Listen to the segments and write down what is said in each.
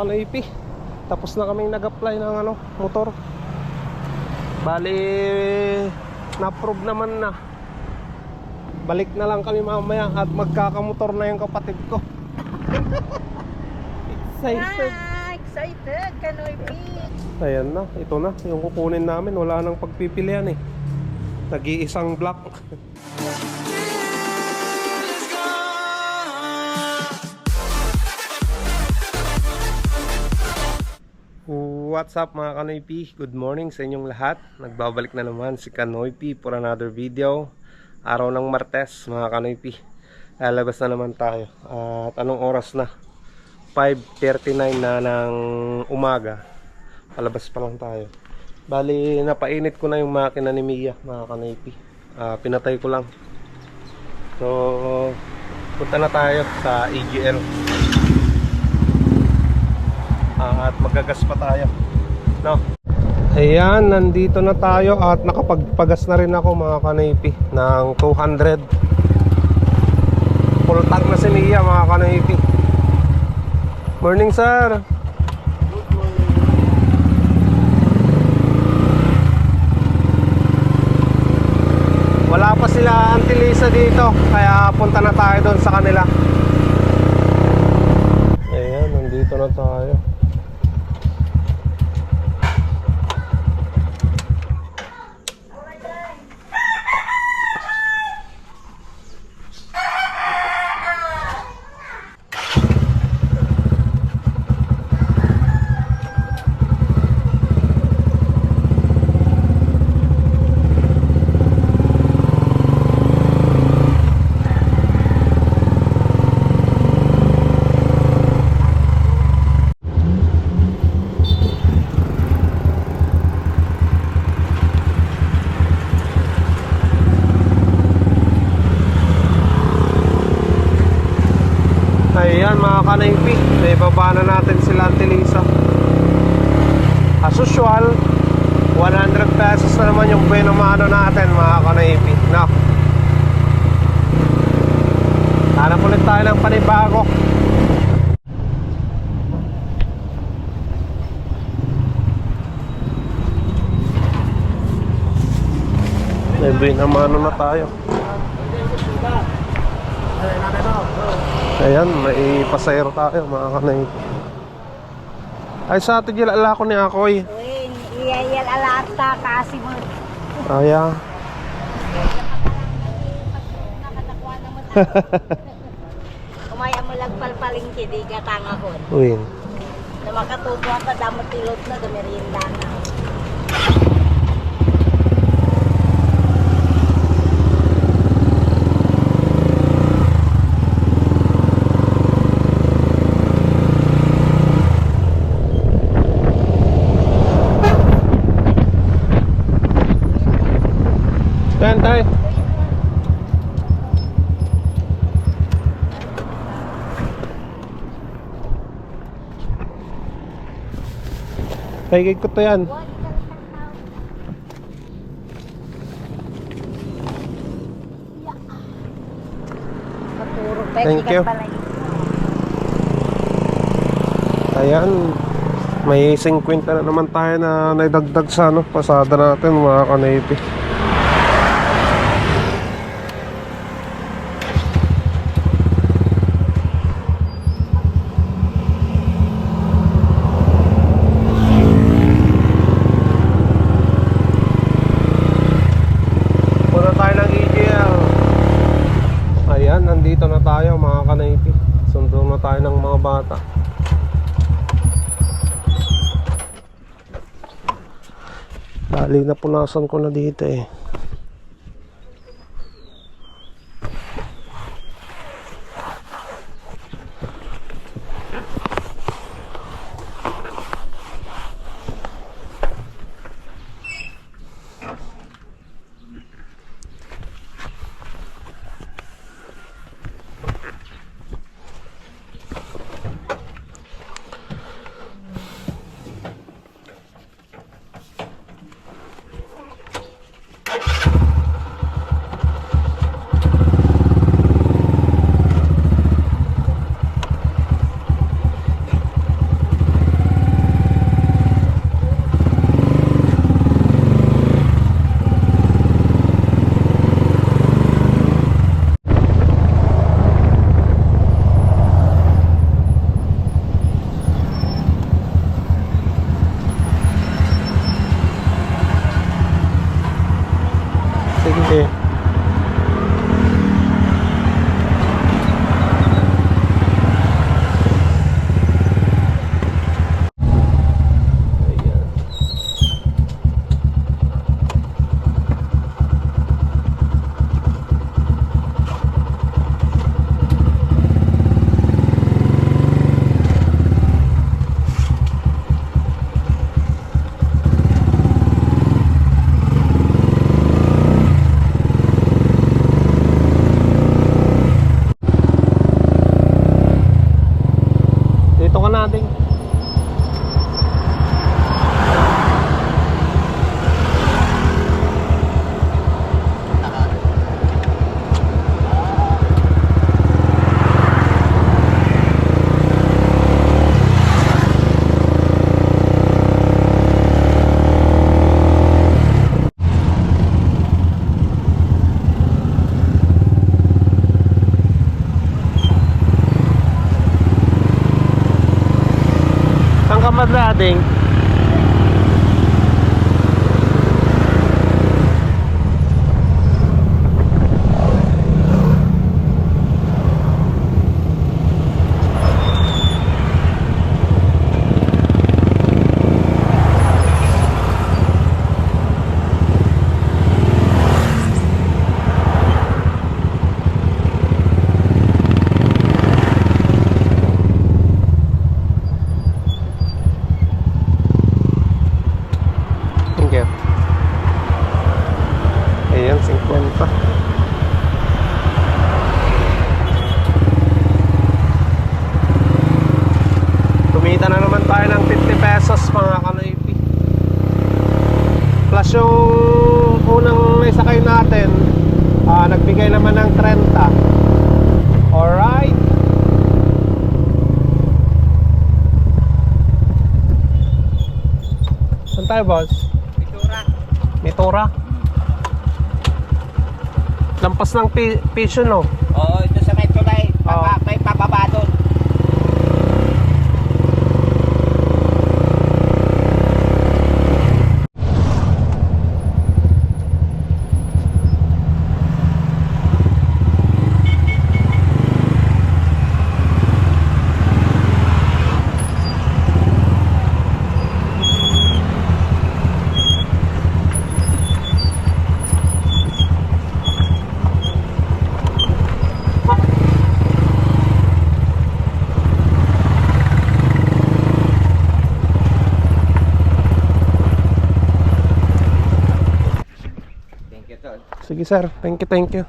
Ano IP? Tapos na kaming nag-apply ng ano, motor. Bali, na-approve naman na. Balik na lang kami mamaya at magkakamotor na yung kapatid ko. Excited. Ah, excited, Kanoy Beach. Ayan na, ito na. Yung kukunin namin, wala nang pagpipilian eh. Nag-iisang block. What's up mga Kanoy P? Good morning sa inyong lahat. Nagbabalik na naman si Kanoy P for another video. Araw ng Martes mga Kanoy P. Lalabas na naman tayo. At anong oras na? 5.39 na ng umaga. Palabas pa lang tayo. Bali, napainit ko na yung makina ni Mia mga Kanoy P. Ah, pinatay ko lang. So, punta na tayo sa EGL. Ah, at magagas pa tayo. No. Ayan, nandito na tayo at nakapagpagas na rin ako mga kanaypi ng 200. Full tank na si Mia mga kanaypi. Morning sir. Wala pa sila Antilisa dito kaya punta na tayo doon sa kanila. Ayan, nandito na tayo. Ayan mga kanaypi, naibaba na natin sila Antilisa. As usual, 100 pesos na naman yung buweno mano natin mga kanaypi. No. Hanap ulit tayo ng panibago. May buweno mano na tayo. Ayan, may pasayro tayo mga kanay. Ay sa atin yung ala ko ni Akoy. Uy, iyayal alata kasi mo. Aya. Kumaya mo lang palpaling kidi gatanga ko. Win. Na makatubo ka damot tilot na gamerienda na. Yan tayo. Paigig ko to yan. Thank you. Ayan. May 50 na naman tayo na naidagdag sa ano, pasada natin mga kanaypi. Punta tayo ng EGL. Ayan, nandito na tayo mga kanaypi. Sundo na tayo ng mga bata. Bali na punasan ko na dito eh. Tayo boss? Pitura. Mitura? Lampas ng pi- pisyo no? Sige sir, thank you, thank you.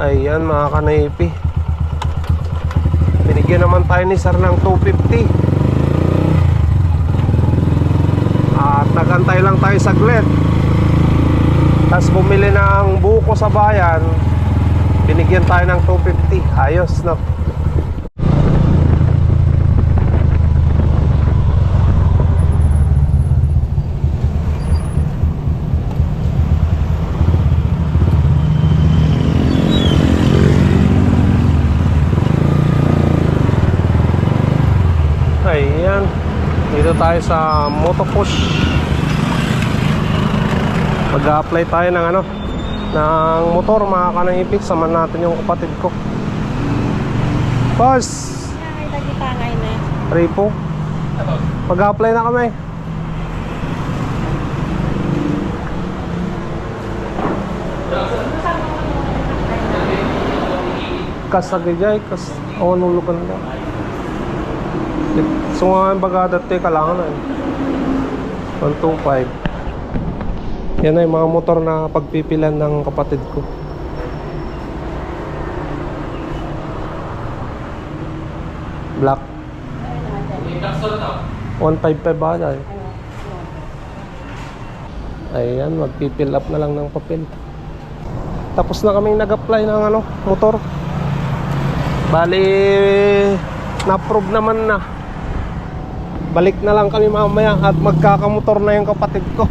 Ayan mga kanaypi. Binigyan naman tayo ni sir ng 250. At nagantay lang tayo saglit. Tapos bumili ng buko sa bayan. Binigyan tayo ng 250. Ayos, no? Ayan. Dito tayo sa Motopush. Mag-apply tayo ng ano, ng motor mga kanangipit saman natin yung kapatid ko. Boss! Ay, lagi tangay na. repo mag-apply na kami. Kasagajay kas oh nulugan na so nga yung bagada te kailangan na eh 125 yan ay mga motor na pagpipilan ng kapatid ko. Black. 155 ba dahil? Ayan, magpipill up na lang ng papel. Tapos na kaming nag-apply ng ano, motor. Bali, na-approve naman na. Balik na lang kami mamaya at magkakamotor na yung kapatid ko.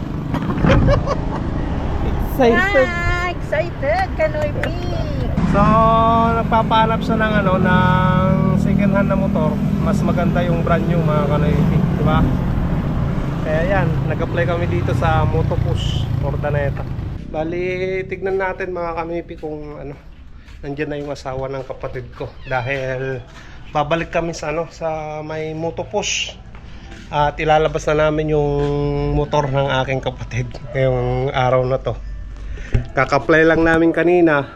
Excited. Ah, excited. Kanoy P. So, nagpapahanap siya ng ano, ng second hand na motor. Mas maganda yung brand new mga kanoipi, di ba? Kaya yan, nag-apply kami dito sa Motopush, Ordaneta. Bali, tignan natin mga kanoipi kung ano, nandyan na yung asawa ng kapatid ko. Dahil babalik kami sa ano, sa may Motopush. At ilalabas na namin yung motor ng aking kapatid ngayong araw na to. Kaka-apply lang namin kanina.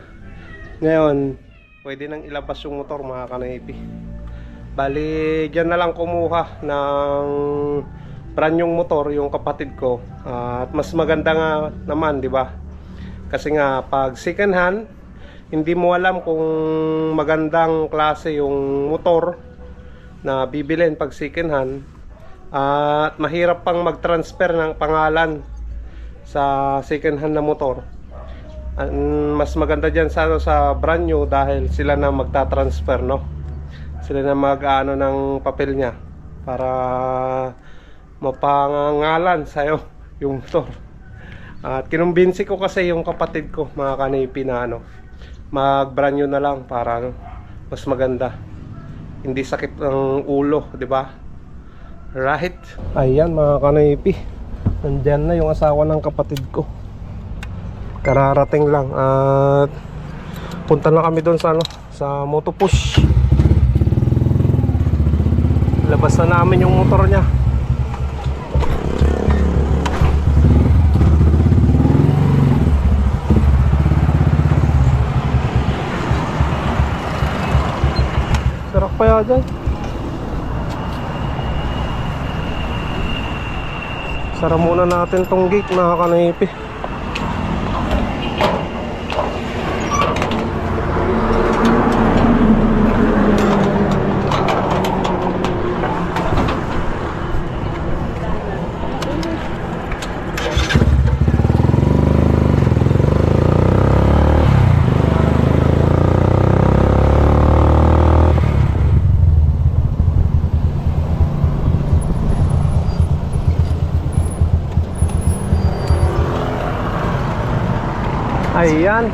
Ngayon, pwede nang ilabas yung motor mga kanaypi. Bali, dyan na lang kumuha ng brand yung motor, yung kapatid ko. at mas maganda nga naman, di ba? Kasi nga, pag second hand, hindi mo alam kung magandang klase yung motor na bibilin pag second hand. At mahirap pang mag-transfer ng pangalan sa second hand na motor. Mas maganda diyan sa ano, sa brand new dahil sila na magta-transfer no. Sila na mag-ano ng papel niya para mapangangalan sa'yo yung motor. At kinumbinsi ko kasi yung kapatid ko, mga kanipi na ano, mag-brand new na lang para ano, mas maganda. Hindi sakit ang ulo, di ba? Right? Ayan mga kanipi. Nandyan na yung asawa ng kapatid ko. Kararating lang at punta na kami doon sa ano, sa motopush. Labas na namin yung motor niya. Sarap kaya dyan. Sara muna natin tong gate mga Ayan.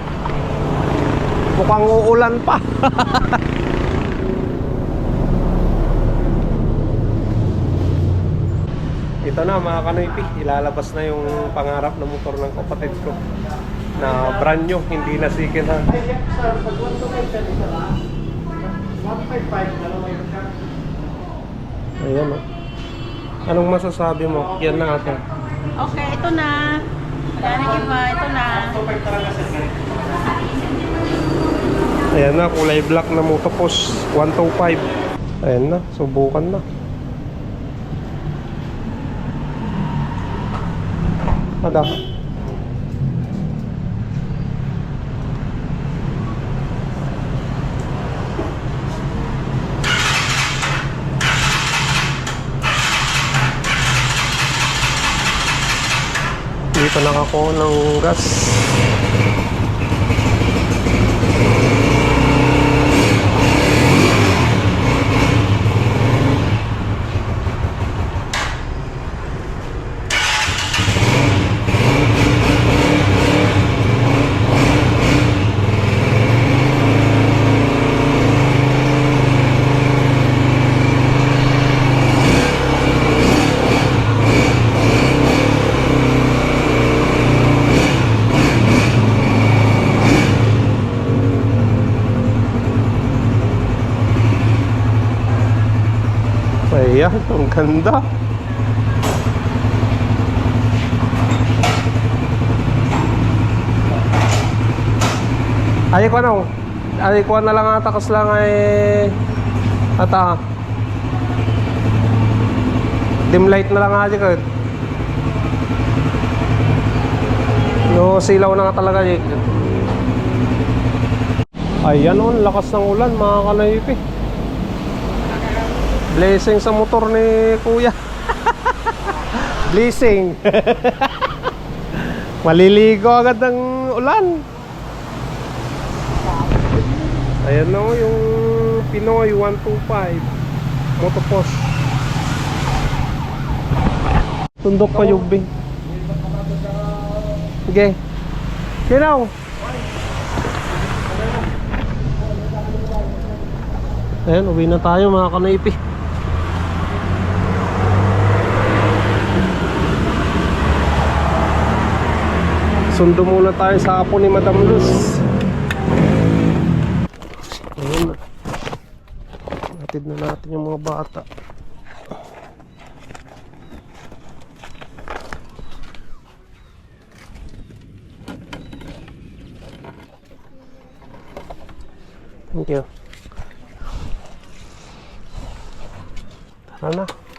Mukhang uulan pa. Ito na mga kanoypi, ilalabas na yung pangarap ng motor ng kapatid ko na brand new, hindi na second hand. Ayan o. Anong masasabi mo? Yan na ate. Okay, ito na. Wala na iba, ito na. Ayan na, kulay black na motopos 125 Ayan na, subukan na. Ada Dito na ako ng gas Ayan, ang ganda. Ay ko ano? Ay ko na lang ata kas lang ay ata. Dim light na lang aja ka. No, silaw na nga talaga. Ayan ang lakas ng ulan mga kanaypi. Blessing sa motor ni kuya. Blessing. Maliligo agad ng ulan. Ayan na oh, yung Pinoy 125 Motopost. Tundok pa yubing. Sige. Sinaw. Ayan, uwi na tayo mga kanaypi. Sundo muna tayo sa apo ni Madam Luz. Ayun na. Natid na natin yung mga bata. Thank you. Tara na.